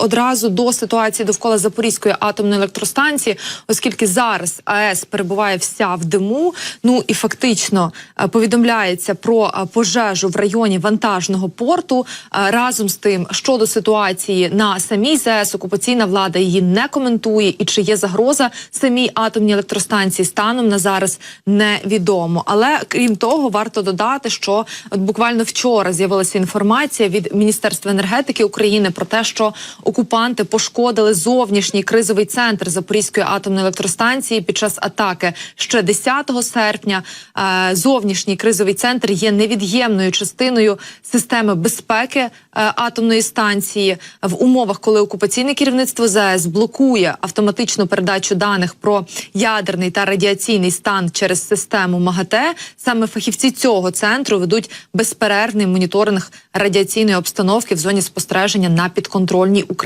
Одразу до ситуації довкола Запорізької атомної електростанції, оскільки зараз АЕС перебуває вся в диму. Ну і фактично е, повідомляється про е, пожежу в районі вантажного порту. Е, Разом з тим, щодо ситуації на самій ЗАЕС, окупаційна влада її не коментує, і чи є загроза самій атомній електростанції станом на зараз невідомо. Але крім того, варто додати, що от буквально вчора з'явилася інформація від Міністерства енергетики України про те, що окупанти пошкодили зовнішній кризовий центр Запорізької атомної електростанції під час атаки ще 10 серпня. Е, Зовнішній кризовий центр є невід'ємною частиною системи безпеки е, атомної станції в умовах, коли окупаційне керівництво ЗАЕС блокує автоматичну передачу даних про ядерний та радіаційний стан через систему МАГАТЕ. Саме фахівці цього центру ведуть безперервний моніторинг радіаційної обстановки в зоні спостереження на підконтрольній Україні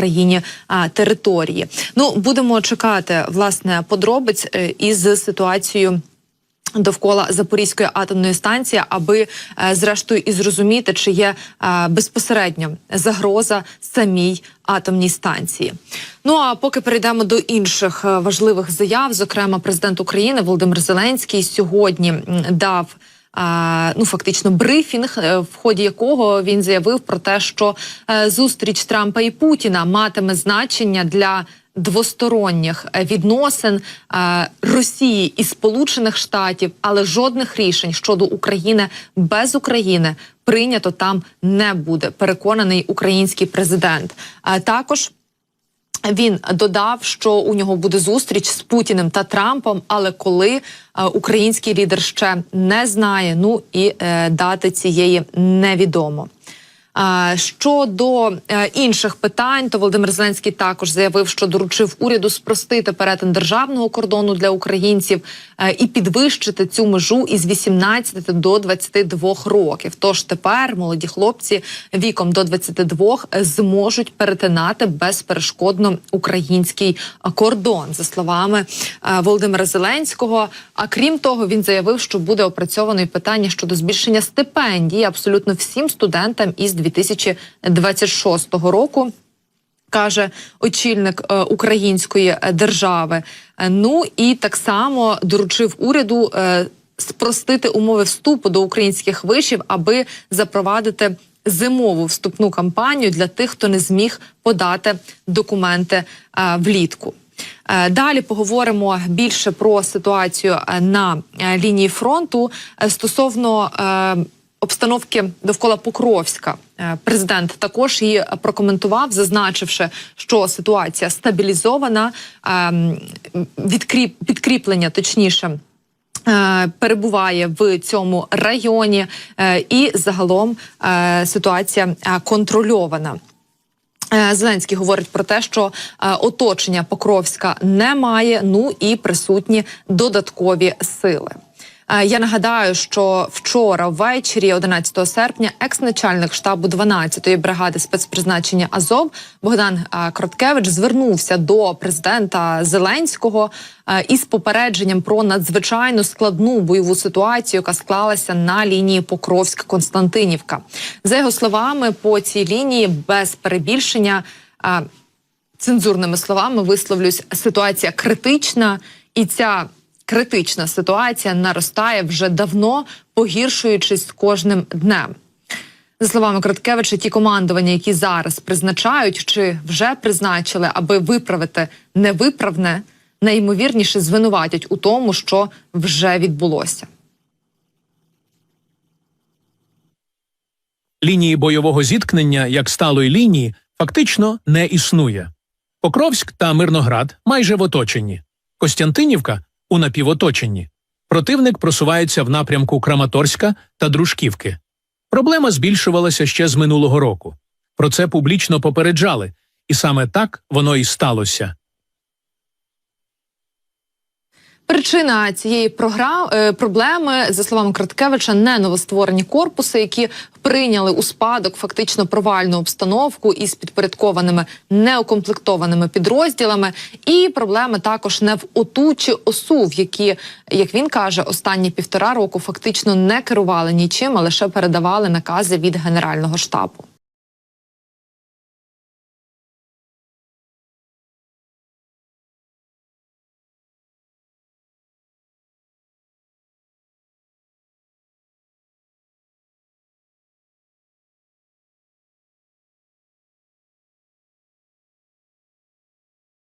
а, території. Ну будемо чекати власне подробиць е, із ситуацією. Довкола Запорізької атомної станції, аби е, зрештою і зрозуміти, чи є безпосередньо загроза самій атомній станції. Ну а поки перейдемо до інших е, важливих заяв, зокрема, президент України Володимир Зеленський сьогодні дав. Ну, фактично, брифінг, е, в ході якого він заявив про те, що е, зустріч Трампа і Путіна матиме значення для двосторонніх е, відносин е, Росії і Сполучених Штатів, але жодних рішень щодо України без України прийнято там не буде. Переконаний український президент. Е, Також він додав, що у нього буде зустріч з Путіним та Трампом, але коли е, український лідер ще не знає, ну і е, дати цієї невідомо. Щодо е, інших питань, то Володимир Зеленський також заявив, що доручив уряду спростити перетин державного кордону для українців е, і підвищити цю межу із 18 до 22 років. Тож тепер молоді хлопці віком до 22 зможуть перетинати безперешкодно український кордон, за словами е, Володимира Зеленського. А крім того, він заявив, що буде опрацьовано і питання щодо збільшення стипендій абсолютно всім студентам із 2026 року. Каже очільник е, української держави. Е, Ну і так само доручив уряду е, спростити умови вступу до українських вишів, аби запровадити зимову вступну кампанію для тих, хто не зміг подати документи влітку. Далі поговоримо більше про ситуацію на лінії фронту стосовно обстановки довкола Покровська. Е, Президент також її прокоментував, зазначивши, що ситуація стабілізована, ем, відкріп, підкріплення точніше. е, Перебуває в цьому районі, е, і загалом ситуація контрольована. Зеленський говорить про те, що оточення Покровська немає, ну і присутні додаткові сили. Е, Я нагадаю, що вчора ввечері, 11 серпня, екс-начальник штабу 12-ї бригади спецпризначення Азов Богдан е, Кроткевич звернувся до президента Зеленського е, із попередженням про надзвичайно складну бойову ситуацію, яка склалася на лінії Покровськ-Константинівка. За його словами, по цій лінії без перебільшення. цензурними словами висловлюсь, ситуація критична, і ця критична ситуація наростає вже давно, погіршуючись з кожним днем. За словами Краткевича, ті командування, які зараз призначають чи вже призначили, аби виправити невиправне, найімовірніше звинуватять у тому, що вже відбулося. Лінії бойового зіткнення як сталої лінії фактично не існує. Покровськ та Мирноград майже в оточенні, Костянтинівка у напівоточенні. Противник просувається в напрямку Краматорська та Дружківки. Проблема збільшувалася ще з минулого року. Про це публічно попереджали, і саме так воно і сталося. Причина цієї програм... е, проблеми, за словами Краткевича, не новостворені корпуси, які прийняли у спадок фактично провальну обстановку із підпорядкованими неукомплектованими підрозділами. І проблеми також не в ОТУ чи ОСУ, в які, як він каже, останні півтора року фактично не керували нічим, а лише передавали накази від Генерального штабу.